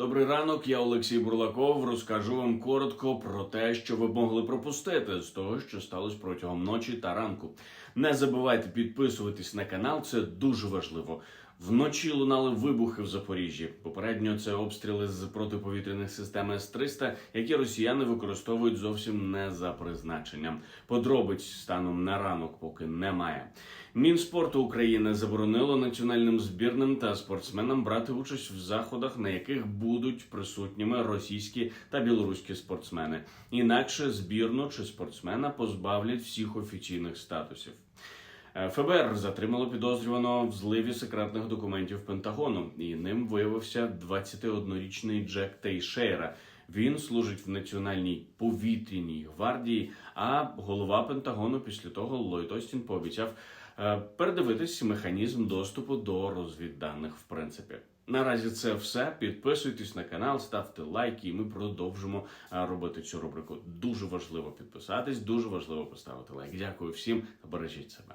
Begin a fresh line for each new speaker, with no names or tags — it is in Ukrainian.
Добрий ранок, я Олексій Бурлаков. Розкажу вам коротко про те, що ви могли пропустити з того, що сталося протягом ночі та ранку. Не забувайте підписуватись на канал, це дуже важливо. Вночі лунали вибухи в Запоріжжі. Попередньо це обстріли з протиповітряних систем С-300, які росіяни використовують зовсім не за призначенням. Подробиць станом на ранок поки немає. Мінспорту України заборонило національним збірним та спортсменам брати участь в заходах, на яких будуть присутніми російські та білоруські спортсмени. Інакше збірну чи спортсмена позбавлять всіх офіційних статусів. Е, ФБР затримало підозрюваного в зливі секретних документів Пентагону, і ним виявився 21-річний Джек Тейшейра. Він служить в національній повітряній гвардії. А голова Пентагону після того Ллойд Остін пообіцяв е, передивитись механізм доступу до розвідданих. В принципі, наразі це все. Підписуйтесь на канал, ставте лайки, і ми продовжимо е, робити цю рубрику. Дуже важливо підписатись, дуже важливо поставити лайк. Дякую всім бережіть себе.